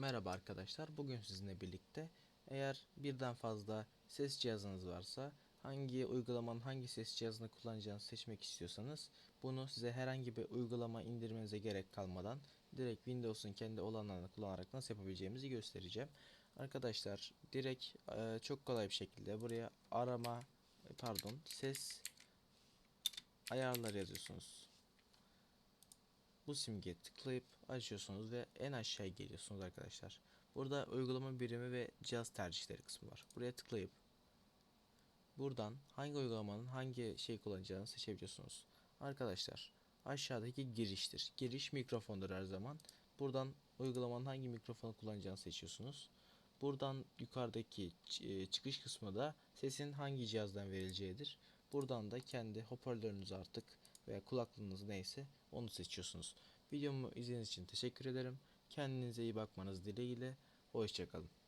Merhaba arkadaşlar. Bugün sizinle birlikte eğer birden fazla ses cihazınız varsa hangi uygulamanın hangi ses cihazını kullanacağınızı seçmek istiyorsanız bunu size herhangi bir uygulama indirmenize gerek kalmadan direkt Windows'un kendi olanlarını kullanarak nasıl yapabileceğimizi göstereceğim. Arkadaşlar direkt e, çok kolay bir şekilde buraya arama pardon ses ayarları yazıyorsunuz. Bu simgeye tıklayıp açıyorsunuz ve en aşağıya geliyorsunuz arkadaşlar. Burada uygulama birimi ve cihaz tercihleri kısmı var. Buraya tıklayıp buradan hangi uygulamanın hangi şey kullanacağını seçebiliyorsunuz. Arkadaşlar aşağıdaki giriştir. Giriş mikrofondur her zaman. Buradan uygulamanın hangi mikrofonu kullanacağını seçiyorsunuz. Buradan yukarıdaki e, çıkış kısmı da sesin hangi cihazdan verileceğidir. Buradan da kendi hoparlörünüz artık veya kulaklığınız neyse onu seçiyorsunuz. Videomu izlediğiniz için teşekkür ederim. Kendinize iyi bakmanız dileğiyle. Hoşçakalın.